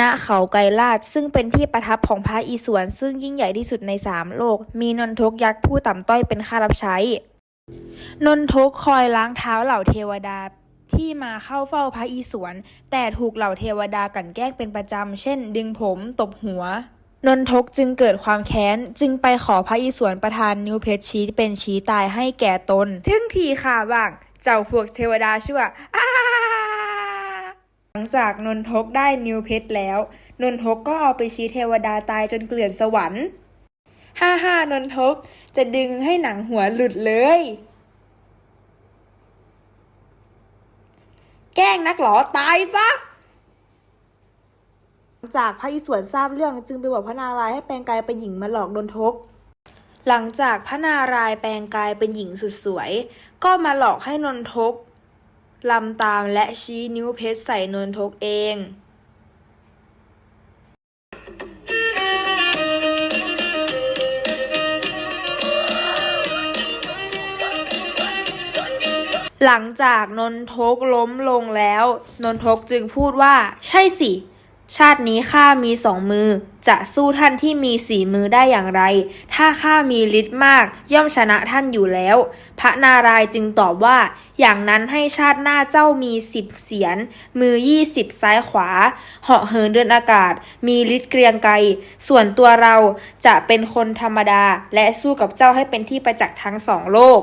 ณเขาไกรลาดซึ่งเป็นที่ประทับของพระอิศวรซึ่งยิ่งใหญ่ที่สุดในสามโลก มีนนทกยักษ์ผู้ต่ำต้อยเป็นข้ารับใช้ นนทกคอยล้างเท้าเหล่าเทวดาที่มาเข้าเฝ้าพระอิศวรแต่ถูกเหล่าเทวดากันแกล้งเป็นประจำ เช่น ดึงผมตบหัว นนทกจึงเกิดความแค้น จึงไปขอพระอิศวรประทานนิ้วเพชรชี้เป็นชี้ตายให้แก่ตน ทึ่งทีค่ะบ้าง เจ้าพวกเทวดาชื่อว่า งจากนนทกได้นิ้วเพชรแล้ว นนทกก็เอาไปชี้เทวดาตายจนเกลื่อนสวรรค์ฮ่าฮ่านนทกจะดึงให้หนังหัวหลุดเลย แกล้งนักเหรอตายซะจากพระอิศวรทราบเรื่องจึงไปบอกพระนารายณ์ให้แปลงกายเป็นหญิงมาหลอกนนทก หลังจากพระนารายณ์แปลงกายเป็นหญิงสุดสวย ก็มาหลอกให้นนทก ลำตามและชี้นิ้วเพชรใส่นนทกเองหลังจากนนทกล้มลงแล้ว นนทกจึงพูดว่า ใช่สิ ชาตินี้ข้ามีสองมือ จะสู้ท่านที่มีสี่มือได้อย่างไร ถ้าข้ามีฤทธิ์มาก ย่อมชนะท่านอยู่แล้ว พระนารายจึงตอบว่า อย่างนั้นให้ชาติหน้าเจ้ามีสิบเสียน มือยี่สิบซ้ายขวา เหาะเหินเดินอากาศ มีฤทธิ์เกรียงไกร ส่วนตัวเราจะเป็นคนธรรมดา และสู้กับเจ้าให้เป็นที่ประจักษ์ทั้งสองโลก